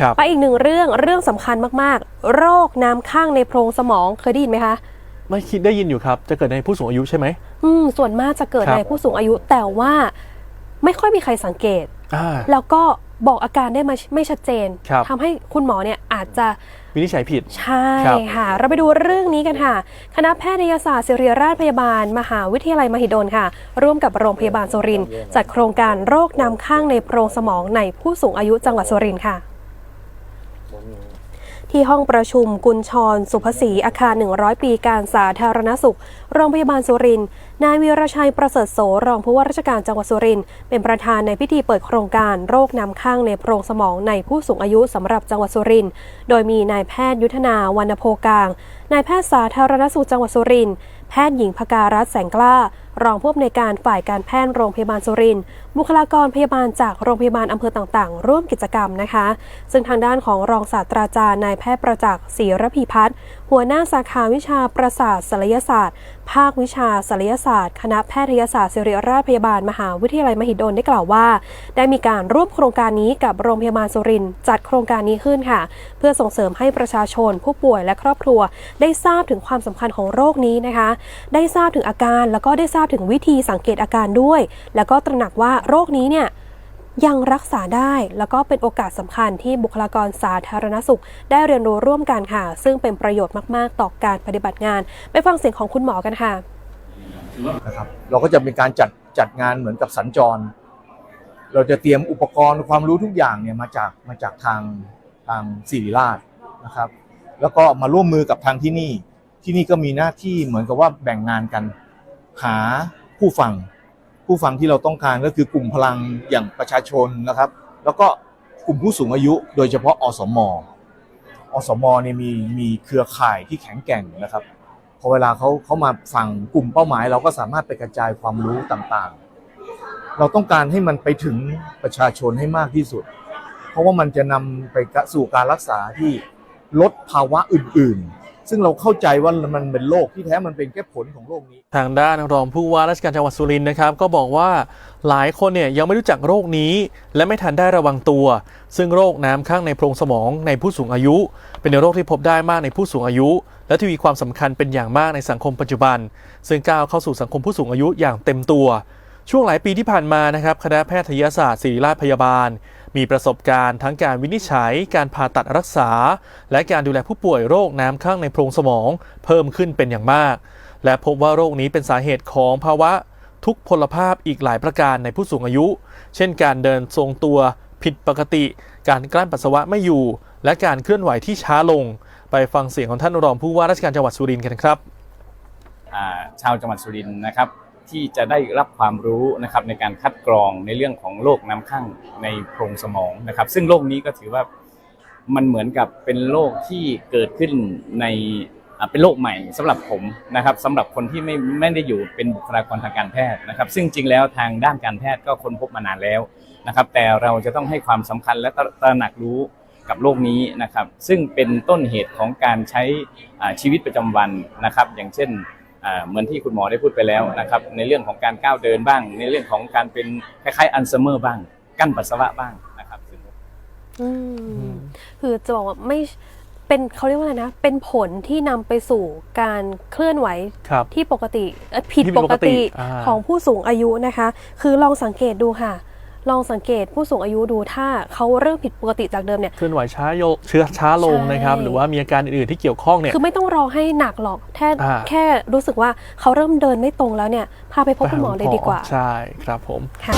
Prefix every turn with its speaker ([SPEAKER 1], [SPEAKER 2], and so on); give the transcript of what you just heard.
[SPEAKER 1] ครับ
[SPEAKER 2] ไปอีกหนึ่งเรื่องเรื่องสำคัญมากๆ โรคน้ำข้างในโพรงสมองเคยได้ยินไหมคะ
[SPEAKER 1] ไม่คิดได้ยินอยู่ครับ จะเกิดในผู้สูงอายุใช่ไหม
[SPEAKER 2] อืมส่วนมากจะเกิด
[SPEAKER 1] ครับ
[SPEAKER 2] ในผู้สูงอายุ แต่ว่าไม่ค่อยมีใครสังเกต
[SPEAKER 1] อ่า
[SPEAKER 2] แล้วก็บอกอาการได้มาไม่ชัดเจน
[SPEAKER 1] ครับ
[SPEAKER 2] ทำให้คุณหมอเนี่ยอาจจะ
[SPEAKER 1] วินิจฉัยผิด
[SPEAKER 2] ใช่
[SPEAKER 1] ครับ
[SPEAKER 2] ค่ะ เราไปดูเรื่องนี้กันค่ะ คณะแพทยศาสตร์ศิริราชพยาบาล มหาวิทยาลัยมหิดลค่ะ ร่วมกับโรงพยาบาลสุรินทร์จัดโครงการโรคน้ำข้างในโพรงสมองในผู้สูงอายุจังหวัดสุรินทร์ค่ะ ที่ห้องประชุมกุญชร สุภศรีอาคาร 100 ปีการสาธารณสุข โรงพยาบาลสุรินทร์นายวีรชัยประเสริฐโสรองผู้ว่าราชการจังหวัดสุรินทร์เป็นประธานในพิธีเปิดโครงการโรคน้ำข้างในโพรงสมองในผู้สูงอายุสำหรับจังหวัดสุรินทร์โดยมีนายแพทย์ยุทธนาวรรณโพกลางนายแพทย์สาธารณสุขจังหวัดสุรินทร์แพทย์หญิงพการัตน์แสงกล้า รองผู้อำนวยการฝ่ายการแพทย์โรงพยาบาลสุรินทร์บุคลากรพยาบาลจากโรงพยาบาลอำเภอต่างๆ ร่วมกิจกรรมนะคะ ซึ่งทางด้านของรองศาสตราจารย์นายแพทย์ประจักษ์ศรีระพีพัฒน์ หัวหน้าสาขาวิชาประสาทศัลยศาสตร์ ภาควิชาศัลยศาสตร์ คณะแพทยศาสตร์ศิริราชพยาบาลมหาวิทยาลัยมหิดลได้กล่าวว่า ได้มีการร่วมโครงการนี้กับโรงพยาบาลสุรินทร์จัดโครงการนี้ขึ้นค่ะ เพื่อส่งเสริมให้ประชาชน ผู้ป่วยและครอบครัว ได้ทราบถึงความสำคัญของโรคนี้นะคะ ได้ทราบถึงอาการแล้วก็ได้ทราบถึงวิธีสังเกตอาการด้วย แล้วก็ตระหนักว่าโรคนี้เนี่ย ยังรักษาได้แล้วก็เป็นโอกาสสำคัญที่บุคลากรสาธารณสุข ได้เรียนรู้ร่วมกันค่ะ ซึ่งเป็นประโยชน์มาก ๆ ต่อการปฏิบัติงาน ไปฟังเสียงของคุณหมอกันค่ะ
[SPEAKER 3] นะครับเราก็จะมีการจัดจัดงานเหมือนกับสัญจร เราจะเตรียมอุปกรณ์ความรู้ทุกอย่างเนี่ยมาจากมาจากทางทางศิริราชนะครับ แล้วก็มาร่วมมือกับทางที่นี่ ที่นี่ก็มีหน้าที่เหมือนกับว่าแบ่งงานกัน หาผู้ฟัง ผู้ฟังที่เราต้องการก็คือกลุ่มพลังอย่างประชาชนนะครับ แล้วก็กลุ่มผู้สูงอายุ โดยเฉพาะอสมอสมเนี่ยมีมีเครือข่ายที่แข็งแกร่งนะครับพอเวลาเขาเขามาฟังกลุ่มเป้าหมาย เราก็สามารถไปกระจายความรู้ต่างๆ เราต้องการให้มันไปถึงประชาชนให้มากที่สุด เพราะว่ามันจะนำไปสู่การรักษาที่ลดภาวะอื่นๆ ซึ่งเราเข้าใจว่ามันเป็นโรคที่แท้มันเป็นแค่ผลของโรคนี้
[SPEAKER 1] ทางด้านรองผู้ว่าราชการจังหวัดสุรินทร์นะครับ ก็บอกว่าหลายคนเนี่ยยังไม่รู้จักโรคนี้ และไม่ทันได้ระวังตัว ซึ่งโรคน้ำข้างในโพรงสมองในผู้สูงอายุ เป็นโรคที่พบได้มากในผู้สูงอายุ และทวีความสำคัญเป็นอย่างมากในสังคมปัจจุบัน ซึ่งก้าวเข้าสู่สังคมผู้สูงอายุอย่างเต็มตัว ช่วงหลายปีที่ผ่านมานะครับคณะแพทยศาสตร์ศิริราชพยาบาล มีประสบการณ์ทั้งการวินิจฉัย การผ่าตัดรักษา และการดูแลผู้ป่วยโรคน้ำข้างในโพรงสมอง เพิ่มขึ้นเป็นอย่างมาก และพบว่าโรคนี้เป็นสาเหตุของภาวะทุกพลภาพอีกหลายประการในผู้สูงอายุ เช่นการเดินทรงตัวผิดปกติ การกลั้นปัสสาวะไม่อยู่ และการเคลื่อนไหวที่ช้าลง ไปฟังเสียงของท่านรองผู้ว่าราชการจังหวัดสุรินทร์กันครับ
[SPEAKER 4] ชาวจังหวัดสุรินทร์นะครับ ที่จะได้รับความรู้นะครับในการคัดกรองในเรื่องของโรคน้ำข้างในโพรงสมองนะครับ ซึ่งโรคนี้ก็ถือว่ามันเหมือนกับเป็นโรคที่เกิดขึ้นในเป็นโรคใหม่สำหรับผมนะครับสำหรับคนที่ไม่ไม่ได้อยู่เป็นบุคลากรทางการแพทย์นะครับ ซึ่งจริงแล้วทางด้านการแพทย์ก็ค้นพบมานานแล้วนะครับ แต่เราจะต้องให้ความสำคัญและตระหนักรู้กับโรคนี้นะครับ ซึ่งเป็นต้นเหตุของการใช้ชีวิตประจำวันนะครับ อย่างเช่น เหมือนที่คุณหมอได้พูดไปแล้วนะครับในเรื่องของการก้าวเดินบ้าง ในเรื่องของการเป็นคล้ายๆอัลไซเมอร์บ้าง กั้นปัสสาวะบ้างนะครับ
[SPEAKER 2] อืมคือจะบอกว่าไม่เป็นเขาเรียกว่าอะไรนะ เป็นผลที่นำไปสู่การเคลื่อนไหว
[SPEAKER 1] ครับ
[SPEAKER 2] ที่ปกติเอ่อผิด
[SPEAKER 1] ที่
[SPEAKER 2] ป
[SPEAKER 1] ผิดป
[SPEAKER 2] ก
[SPEAKER 1] กติ
[SPEAKER 2] ติ
[SPEAKER 1] อ่า
[SPEAKER 2] ของผู้สูงอายุนะคะ คือลองสังเกตดูค่ะ ลองสังเกตผู้สูงอายุดูถ้าเขาเริ่มผิดปกติจากเดิมเนี่ย
[SPEAKER 1] เคลื่อนไหวช้าโยเชื้อช้าลง
[SPEAKER 2] ใช่
[SPEAKER 1] นะครับ หรือว่ามีอาการอื่นๆที่เกี่ยวข้องเนี่ย
[SPEAKER 2] คือไม่ต้องรอให้หนักหรอกแค่
[SPEAKER 1] อ่า
[SPEAKER 2] แค่รู้สึกว่าเขาเริ่มเดินไม่ตรงแล้วเนี่ยพาไปพบคุณหมอเลยดีกว่า
[SPEAKER 1] ใช่ครับผม
[SPEAKER 2] ค่ะ